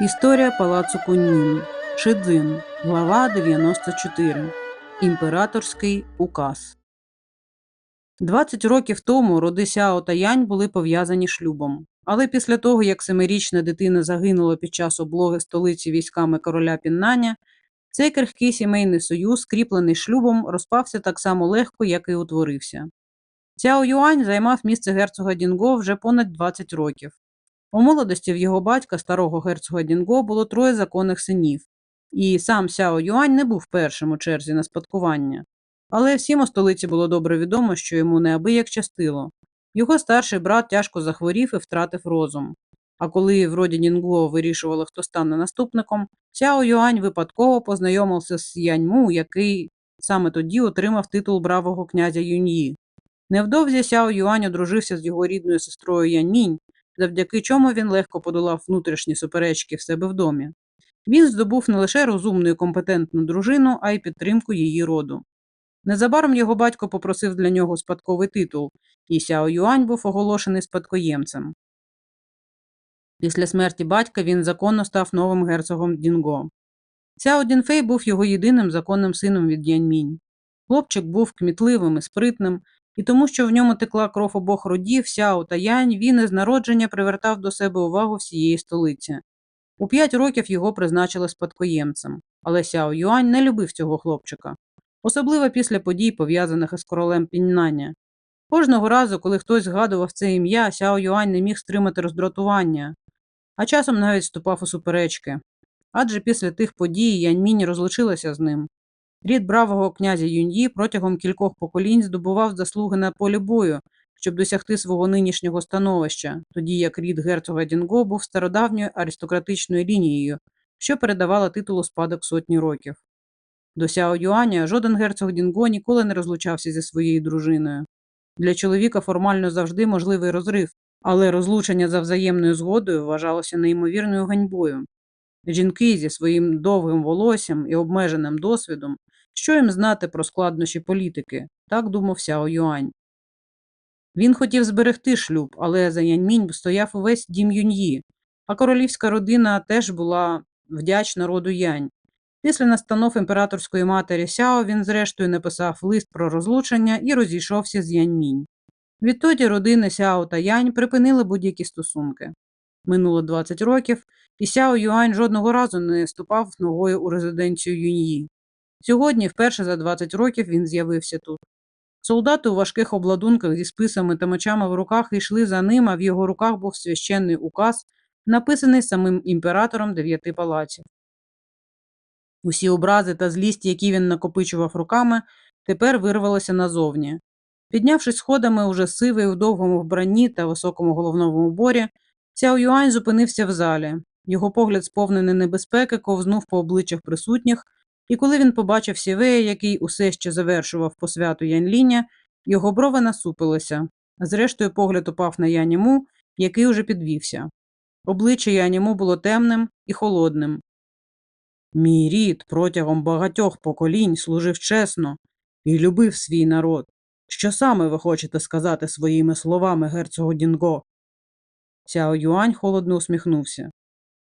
Історія палацу Куньмін. Шидзин. Глава 94. Імператорський указ. 20 років тому роди Сяо та Янь були пов'язані шлюбом. Але після того, як семирічна дитина загинула під час облоги столиці військами короля Піннаня, цей крихкий сімейний союз, скріплений шлюбом, розпався так само легко, як і утворився. Цяо Юань займав місце герцога Дінго вже понад 20 років. У молодості в його батька, старого герцога Дінго, було троє законних синів, і сам Сяо Юань не був першим у черзі на спадкування. Але всім у столиці було добре відомо, що йому неабияк щастило. Його старший брат тяжко захворів і втратив розум. А коли в роді Нінго вирішували, хто стане наступником, Сяо Юань випадково познайомився з Яньму, який саме тоді отримав титул бравого князя Юньї. Невдовзі Сяо Юань одружився з його рідною сестрою Яньмінь, завдяки чому він легко подолав внутрішні суперечки в себе в домі. Він здобув не лише розумну і компетентну дружину, а й підтримку її роду. Незабаром його батько попросив для нього спадковий титул, і Сяо Юань був оголошений спадкоємцем. Після смерті батька він законно став новим герцогом Дінго. Сяо Дінфей був його єдиним законним сином від Яньмінь. Хлопчик був кмітливим і спритним, і тому, що в ньому текла кров обох родів, Сяо та Янь, він із народження привертав до себе увагу всієї столиці. У п'ять років його призначили спадкоємцем, але Сяо Юань не любив цього хлопчика, особливо після подій, пов'язаних із королем Піннаня. Кожного разу, коли хтось згадував це ім'я, Сяо Юань не міг стримати роздратування, а часом навіть вступав у суперечки. Адже після тих подій Яньмінь розлучилася з ним. Рід бравого князя Юньї протягом кількох поколінь здобував заслуги на полі бою, щоб досягти свого нинішнього становища, тоді як рід герцога Дінго був стародавньою аристократичною лінією, що передавала титулу спадок сотні років. До Сяо Юаня жоден герцог Дінго ніколи не розлучався зі своєю дружиною. Для чоловіка формально завжди можливий розрив, але розлучення за взаємною згодою вважалося неймовірною ганьбою. Жінки зі своїм довгим волоссям і обмеженим досвідом що їм знати про складнощі політики, так думав Сяо Юань. Він хотів зберегти шлюб, але за Яньмінь стояв увесь дім Юньї, а королівська родина теж була вдячна роду Янь. Після настанов імператорської матері Сяо він, зрештою, написав лист про розлучення і розійшовся з Яньмінь. Відтоді родини Сяо та Янь припинили будь-які стосунки. Минуло 20 років, і Сяо Юань жодного разу не ступав ногою у резиденцію Юньї. Сьогодні, вперше за 20 років, він з'явився тут. Солдати у важких обладунках зі списами та мечами в руках йшли за ним, а в його руках був священний указ, написаний самим імператором дев'яти палаців. Усі образи та злість, які він накопичував руками, тепер вирвалися назовні. Піднявшись сходами, уже сивий у довгому вбранні та високому головному уборі, Цяо Юань зупинився в залі. Його погляд, сповнений небезпеки, ковзнув по обличчях присутніх, і коли він побачив Сівея, який усе ще завершував посвяту Янліня, його брови насупилися. Зрештою, погляд упав на Яніму, який уже підвівся. Обличчя Яніму було темним і холодним. Мій рід протягом багатьох поколінь служив чесно і любив свій народ. Що саме ви хочете сказати своїми словами, герцогу Дінго? Сяо Юань холодно усміхнувся.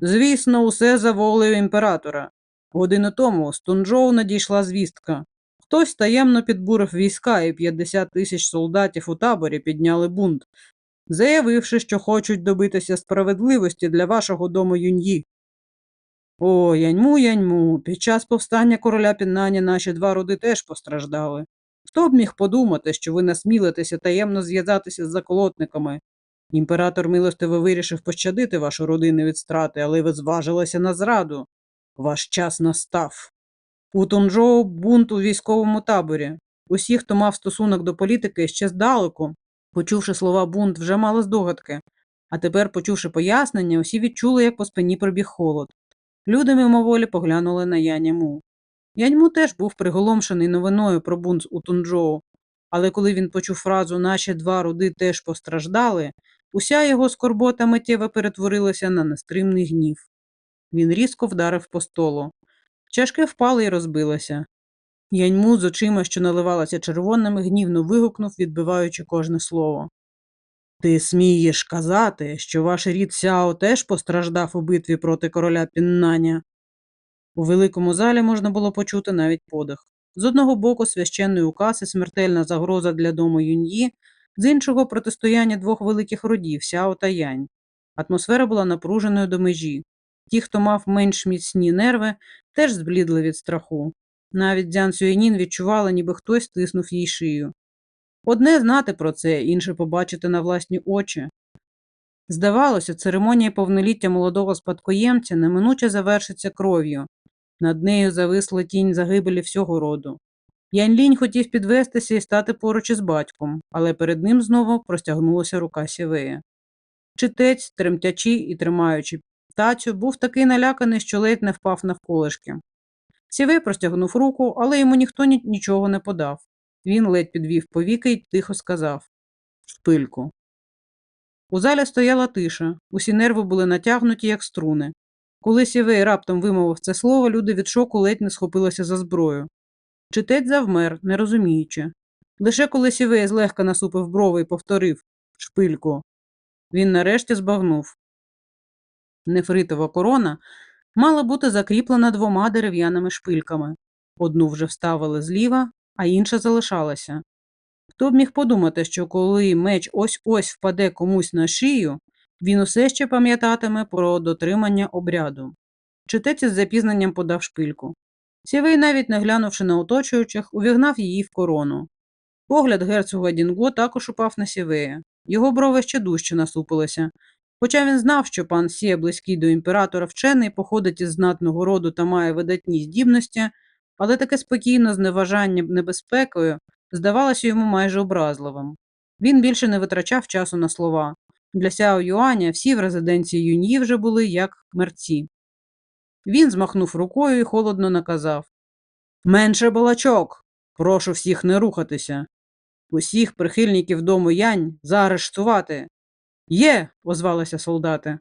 Звісно, усе за волею імператора. Годину тому з Тунджоу надійшла звістка. Хтось таємно підбурив війська і 50 тисяч солдатів у таборі підняли бунт, заявивши, що хочуть добитися справедливості для вашого дому юньї. О, яньму, яньму, під час повстання короля Піннані наші два роди теж постраждали. Хто б міг подумати, що ви насмілитеся таємно зв'язатися з заколотниками? Імператор милостиво вирішив пощадити вашу родину від страти, але ви зважилися на зраду. Ваш час настав. У Тунжоу бунт у військовому таборі. Усі, хто мав стосунок до політики, ще здалеку, почувши слова бунт, вже мали здогадки, а тепер, почувши пояснення, усі відчули, як по спині пробіг холод. Люди мимоволі поглянули на Яньму. Яньму теж був приголомшений новиною про бунт у Тунджоу, але коли він почув фразу Наші два роди теж постраждали, уся його скорбота миттєво перетворилася на нестримний гнів. Він різко вдарив по столу. Чашки впали і розбилося. Яньму з очима, що наливалася червоними, гнівно вигукнув, відбиваючи кожне слово. Ти смієш казати, що ваш рід Сяо теж постраждав у битві проти короля Піннаня? У великому залі можна було почути навіть подих. З одного боку священний указ і смертельна загроза для дому Юньї, з іншого протистояння двох великих родів Сяо та Янь. Атмосфера була напруженою до межі. Ті, хто мав менш міцні нерви, теж зблідли від страху. Навіть Дзян Сюєнін відчувала, ніби хтось стиснув їй шию. Одне знати про це, інше побачити на власні очі. Здавалося, церемонія повноліття молодого спадкоємця неминуче завершиться кров'ю. Над нею зависла тінь загибелі всього роду. Янь-лінь хотів підвестися і стати поруч із батьком, але перед ним знову простягнулася рука сівея. Читець, тремтячи і тримаючи тацю, був такий наляканий, що ледь не впав навколишки. Сівей простягнув руку, але йому ніхто нічого не подав. Він ледь підвів повіки й тихо сказав Шпильку. У залі стояла тиша, усі нерви були натягнуті, як струни. Коли Сівей раптом вимовив це слово, люди від шоку ледь не схопилися за зброю. Читець завмер, не розуміючи. Лише коли Сівей злегка насупив брови і повторив Шпильку, він нарешті збагнув. Нефритова корона мала бути закріплена двома дерев'яними шпильками. Одну вже вставили зліва, а інша залишалася. Хто б міг подумати, що коли меч ось-ось впаде комусь на шию, він усе ще пам'ятатиме про дотримання обряду. Читець із запізненням подав шпильку. Сівей, навіть не глянувши на оточуючих, увігнав її в корону. Погляд герцога Дінго також упав на Сівея. Його брови ще дужче насупилися. Хоча він знав, що пан Сія, близький до імператора вчений, походить із знатного роду та має видатні здібності, але таке спокійне зневажання небезпекою здавалося йому майже образливим. Він більше не витрачав часу на слова. Для Сяо Юаня всі в резиденції Юньї вже були як мерці. Він змахнув рукою і холодно наказав Менше балачок. Прошу всіх не рухатися. Усіх прихильників дому Янь заарештувати. Є, озвалися солдати.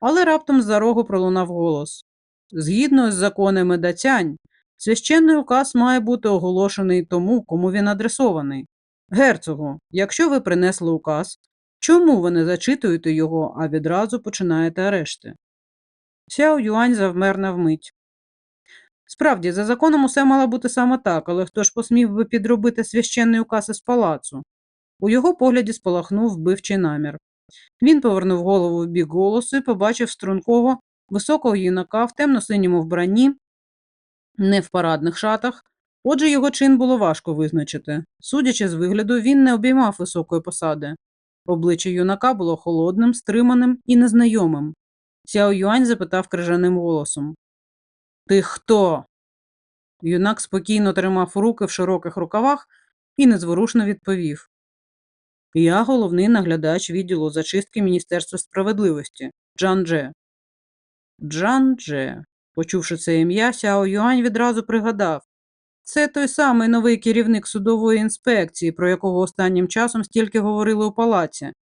Але раптом з-за рогу пролунав голос. Згідно з законами дацянь, священний указ має бути оголошений тому, кому він адресований. Герцогу, якщо ви принесли указ, чому ви не зачитуєте його, а відразу починаєте арешти? Сяо Юань завмер на вмить. Справді, за законом усе мало бути саме так, але хто ж посмів би підробити священний указ із палацу? У його погляді спалахнув вбивчий намір. Він повернув голову в бік голосу і побачив стрункого, високого юнака в темно-синьому вбранні, не в парадних шатах. Отже, його чин було важко визначити. Судячи з вигляду, він не обіймав високої посади. Обличчя юнака було холодним, стриманим і незнайомим. Сяо Юань запитав крижаним голосом. Ти хто? Юнак спокійно тримав руки в широких рукавах і незворушно відповів. Я головний наглядач відділу зачистки Міністерства справедливості Джан Дже. Джан Дже. Почувши це ім'я, Сяо Юань відразу пригадав. Це той самий новий керівник судової інспекції, про якого останнім часом стільки говорили у палаці.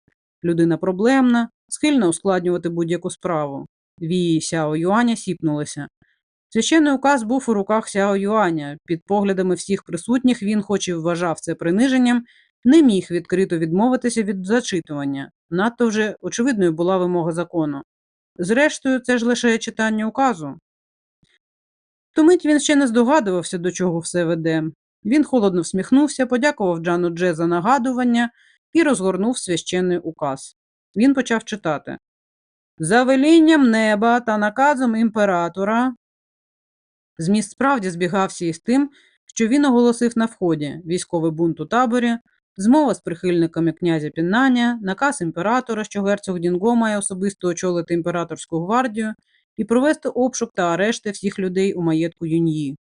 Людина проблемна, схильна ускладнювати будь-яку справу. Вії Сяо Юаня сіпнулися. Священний указ був у руках Сяо Юаня. Під поглядами всіх присутніх він, хоч і вважав це приниженням, не міг відкрито відмовитися від зачитування. Надто вже очевидною була вимога закону. Зрештою, це ж лише читання указу. Томить він ще не здогадувався, до чого все веде. Він холодно всміхнувся, подякував Джану Дже за нагадування і розгорнув священний указ. Він почав читати. За велінням неба та наказом імператора. Зміст справді збігався із тим, що він оголосив на вході військовий бунт у таборі, змова з прихильниками князя Піннаня, наказ імператора, що герцог Дінго має особисто очолити імператорську гвардію і провести обшук та арешти всіх людей у маєтку Юньї.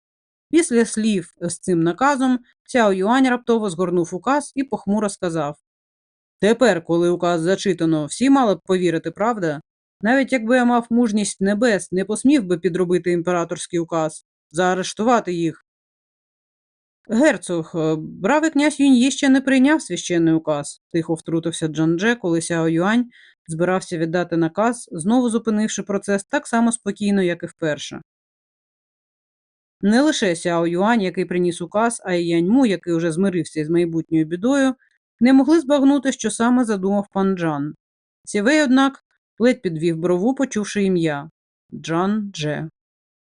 Після слів з цим наказом Цяо Юань раптово згорнув указ і похмуро сказав Тепер, коли указ зачитано, всі мали б повірити, правда? Навіть якби я мав мужність небес, не посмів би підробити імператорський указ, заарештувати їх. Герцог, е, бравий князь Юньї ще не прийняв священний указ, тихо втрутився Джандже, коли Сяо Юань збирався віддати наказ, знову зупинивши процес так само спокійно, як і вперше. Не лише Сяо Юань, який приніс указ, а й Яньму, який уже змирився із майбутньою бідою, не могли збагнути, що саме задумав пан Джан. Сівей, однак, ледь підвів брову, почувши ім'я Джан Дже.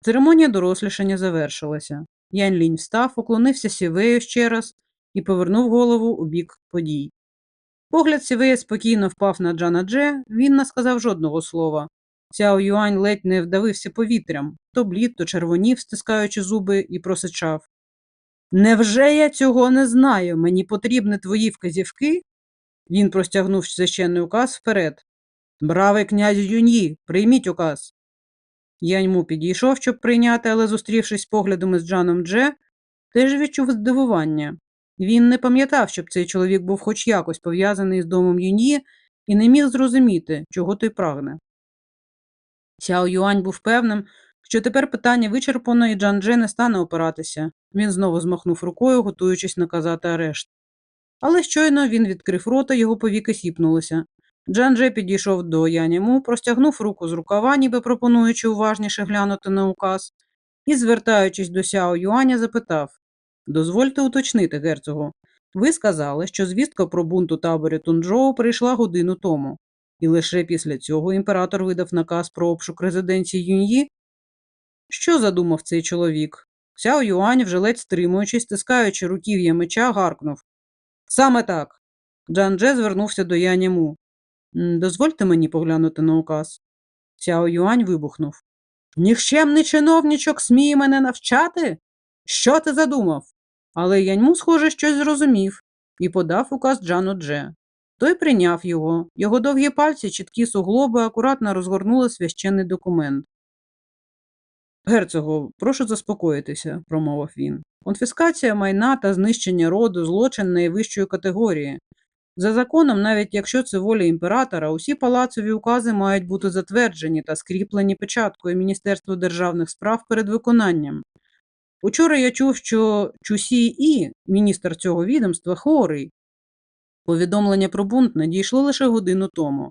Церемонія дорослішання завершилася. Янь Лінь встав, уклонився Сівею ще раз і повернув голову у бік подій. Погляд Сівея спокійно впав на Джана Дже, він не сказав жодного слова. Цяо Юань ледь не вдавився повітрям, то блід, то червонів, стискаючи зуби, і просичав. Невже я цього не знаю? Мені потрібні твої вказівки? Він простягнув священний указ вперед. Бравий князь Юньї, прийміть указ. Яньму підійшов, щоб прийняти, але, зустрівшись поглядом із Джаном Дже, теж відчув здивування. Він не пам'ятав, щоб цей чоловік був хоч якось пов'язаний з домом Юньї і не міг зрозуміти, чого той прагне. Сяо Юань був певним, що тепер питання вичерпано і Джан Дже не стане опиратися. Він знову змахнув рукою, готуючись наказати арешт. Але щойно він відкрив рота, його повіки сіпнулися. Джан Дже підійшов до Яніму, простягнув руку з рукава, ніби пропонуючи уважніше глянути на указ, і, звертаючись до Сяо Юаня, запитав Дозвольте уточнити, герцогу. Ви сказали, що звістка про бунт у таборі Тунджоу прийшла годину тому, і лише після цього імператор видав наказ про обшук резиденції Юньї? Що задумав цей чоловік? Сяо Юань, вже ледь стримуючись, стискаючи руків'я меча, гаркнув. Саме так. Джан Дже звернувся до Яніму. «М, Дозвольте мені поглянути на указ. Сяо Юань вибухнув. Нікчемний чиновничок сміє мене навчати? Що ти задумав? Але Яньму, схоже, щось зрозумів і подав указ Джану Дже. Той прийняв його. Його довгі пальці, чіткі суглоби, акуратно розгорнули священний документ. Герцогу, прошу заспокоїтися, промовив він. Конфіскація майна та знищення роду злочин найвищої категорії. За законом, навіть якщо це воля імператора, усі палацові укази мають бути затверджені та скріплені печаткою Міністерства державних справ перед виконанням. Учора я чув, що Чусі І, міністр цього відомства, хворий. Повідомлення про бунт надійшло лише годину тому.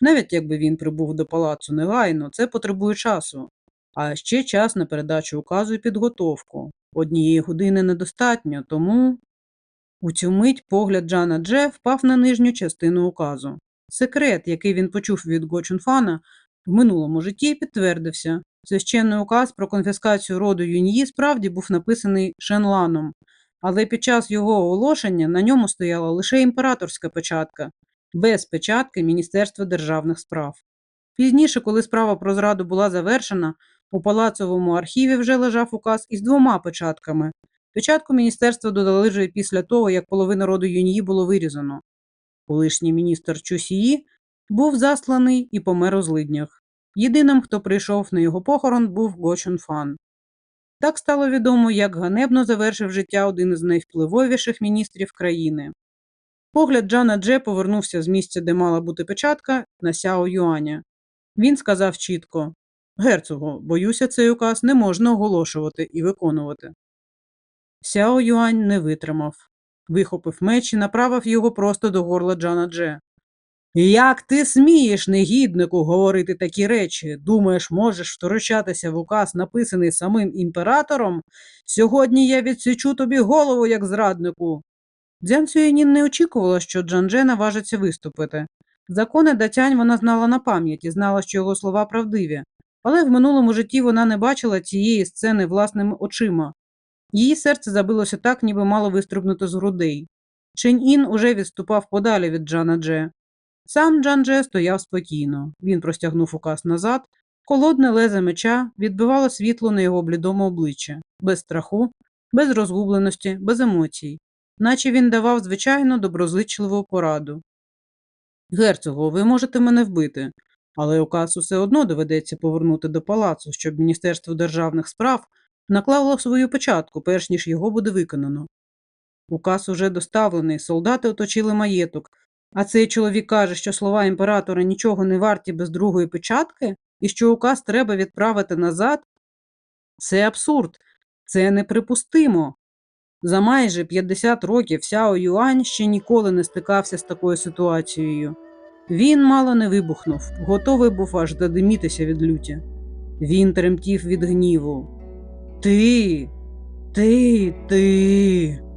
Навіть якби він прибув до палацу негайно, це потребує часу, а ще час на передачу указу і підготовку. Однієї години недостатньо, тому. У цю мить погляд Джана Дже впав на нижню частину указу. Секрет, який він почув від Го Чунфана, в минулому житті підтвердився. Священний указ про конфіскацію роду Юньї справді був написаний Шенланом, але під час його оголошення на ньому стояла лише імператорська печатка, без печатки Міністерства державних справ. Пізніше, коли справа про зраду була завершена, у палацовому архіві вже лежав указ із двома печатками. Печатку міністерства додали вже після того, як половину роду Юньї було вирізано. Колишній міністр Чусії був засланий і помер у злиднях. Єдиним, хто прийшов на його похорон, був Го Чунфан. Так стало відомо, як ганебно завершив життя один із найвпливовіших міністрів країни. Погляд Джана Дже повернувся з місця, де мала бути печатка, на Сяо Юаня. Він сказав чітко Герцогу, боюся, цей указ не можна оголошувати і виконувати. Сяо Юань не витримав. Вихопив меч і направив його просто до горла Джана Дже. Як ти смієш, негіднику, говорити такі речі? Думаєш, можеш втручатися в указ, написаний самим імператором? Сьогодні я відсічу тобі голову, як зраднику. Дзян Цюєнін не очікувала, що Джан-Дже наважиться виступити. Закони Датянь вона знала на пам'ять і знала, що його слова правдиві, але в минулому житті вона не бачила цієї сцени власними очима. Її серце забилося так, ніби мало вистрибнути з грудей. Чень Ін уже відступав подалі від Джана Дже. Сам Джан Дже стояв спокійно. Він простягнув указ назад, холодне лезе меча відбивало світло на його блідому обличчя, без страху, без розгубленості, без емоцій, наче він давав звичайну доброзичливу пораду. Герцогу, ви можете мене вбити, але указ усе одно доведеться повернути до палацу, щоб Міністерство державних справ наклало свою печатку, перш ніж його буде виконано. Указ уже доставлений, солдати оточили маєток, а цей чоловік каже, що слова імператора нічого не варті без другої печатки, і що указ треба відправити назад. Це абсурд, це неприпустимо. За майже 50 років Сяо Юань ще ніколи не стикався з такою ситуацією. Він мало не вибухнув, готовий був аж додимітися від люті. Він тремтів від гніву. Ти, ти, ти.